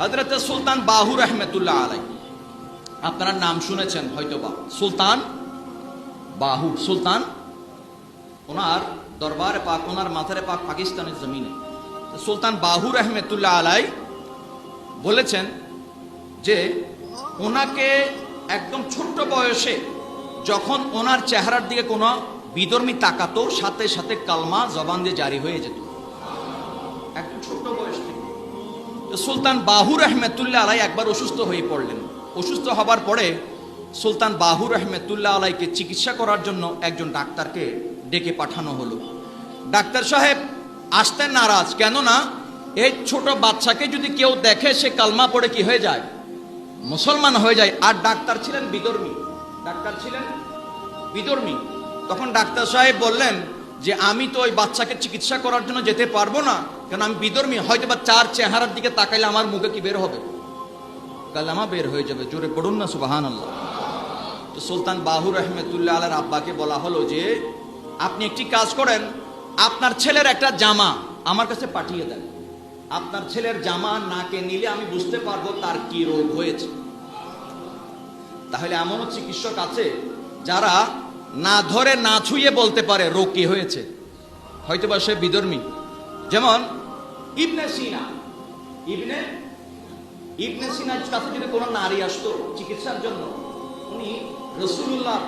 হজরত সুলতান বাহু রহমতুল্লাহ আলাই আপনারা নাম শুনেছেন হয়তোবা। সুলতান বাহু, সুলতান ওনার দরবারে পাক, ওনার মাথারে পাক পাকিস্তানের জমিনে। সুলতান বাহু রহমতুল্লাহ আলাই বলেছেন যে ওনাকে একদম ছোট্ট বয়সে যখন ওনার চেহারার দিকে কোনো বিধর্মী তাকাতো, সাথে সাথে কালমা জবান দিয়ে জারি হয়ে যেত। একদম ছোট্ট বয়স থেকে। সুলতান বাহুর রহমতুল্লাহ আলাই একবার অসুস্থ হয়ে পড়লেন। অসুস্থ হবার পরে সুলতান বাহুর রহমতুল্লাহ আলাইকে চিকিৎসা করার জন্য একজন ডাক্তারকে ডেকে পাঠানো হলো। ডাক্তার সাহেব, আসতে নারাজ। কেননা, এই ছোট বাচ্চাকে যদি কেউ দেখে, সে কালমা পড়ে কি হয়ে যায়? মুসলমান হয়ে যায়। আর ডাক্তার ছিলেন বিদর্মী। ডাক্তার ছিলেন বিদর্মী। তখন ডাক্তার সাহেব বললেন যে আমি তো ওই বাচ্চাকে চিকিৎসা করার জন্য যেতে পারব না কারণ আমি বিধর্মী হয়তো বা চার চেহারার দিকে তাকাইলে আমার মুখে কি বের হবে? কালামা বের হয়ে যাবে, জোরে পড়ুন না সুবাহান আল্লাহ তো সুলতান বাহুর রহমতুল্লাহ আলার আব্বাকে বলা হলো যে, আপনি একটি কাজ করেন, আপনার ছেলের একটা জামা আমার কাছে পাঠিয়ে দেন। আপনার ছেলের জামা নাকে নিলে আমি বুঝতে পারব তার কি রোগ হয়েছে। তাহলে এমনও চিকিৎসক আছে যারা না ধরে, না ছুঁয়ে বলতে পারে রোগ কি হয়েছে। হয়তো বা সে বিধর্মী যেমন ইবনে সিনা। ইবনে ইবনে সিনার কাছে যদি কোনো নারী আসতো চিকিৎসার জন্য, উনি রসুল্লাহ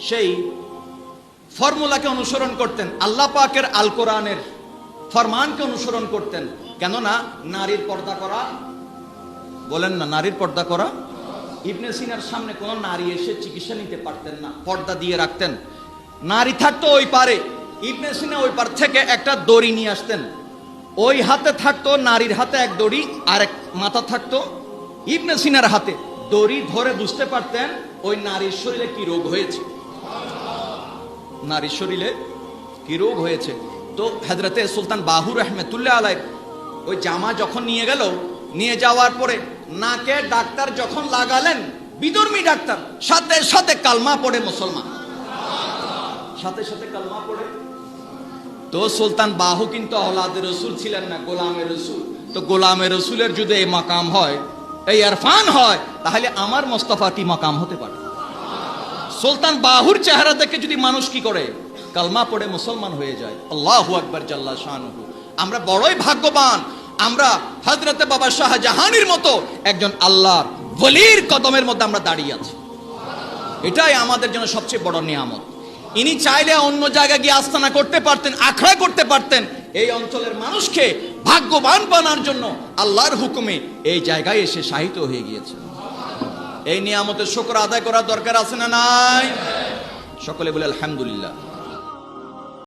সেই ফর্মুলাকে অনুসরণ করতেন। আল্লাহ পাকের আল কোরআনের ফরমানকে অনুসরণ করতেন। কেননা নারীর পর্দা করা, বলেন না, নারীর পর্দা করা ইবনে সিনার সামনে কোনো নারী এসে চিকিৎসা নিতে পারতেন না। পর্দা দিয়ে রাখতেন। নারী থাকতো ওই পারে। ইবনে সিনা ওই পার থেকে একটা দড়ি নিয়ে আসতেন। ওই হাতে থাকতো, নারীর হাতে এক দড়ি আর এক মাথা থাকতো ইবনে সিনার হাতে। দড়ি ধরে বুঝতে পারতেন ওই নারীর শরীরে কি রোগ হয়েছে। নারীর শরীরে কি রোগ হয়েছে। তো হজরতে সুলতান বাহুর রহমতুল্লাহ আলাই ওই জামা যখন নিয়ে গেল, নিয়ে যাওয়ার পরে নাকে ডাক্তার যখন লাগালেন বিধর্মী ডাক্তার, সাথে সাথে কালমা পড়ে মুসলমান। সাথে সাথে কালমা পড়ে। তো সুলতান বাহু কিন্তু আহলাদের রসুল ছিলেন না গোলামের রসুল। তো গোলামের রসুলের যদি এই মাকাম হয়, এই আরফান হয়, তাহলে আমার মোস্তফা কি মাকাম হতে পারে? সুলতান বাহুর চেহারা দেখে যদি মানুষ কি করে? কালমা পড়ে মুসলমান হয়ে যায়। আল্লাহু আকবার জাল্লা শাহনুহু আমরা বড়ই ভাগ্যবান আমরা হজরতে বাবা শাহজাহানের মতো একজন আল্লাহর বলির কদমের মধ্যে আমরা দাঁড়িয়ে আছি। এটাই আমাদের জন্য সবচেয়ে বড় নিয়ামত। ইনি চাইলে অন্য জায়গায় গিয়ে আস্তানা করতে পারতেন, আখড়া করতে পারতেন। এই অঞ্চলের মানুষকে ভাগ্যবান বানার জন্য আল্লাহর হুকুমে এই জায়গায় এসে সাহিত্য হয়ে গিয়েছে। এই নিয়ামতের শুক্র আদায় করার দরকার আছে না নাই? সকলে বলে আলহামদুলিল্লাহ।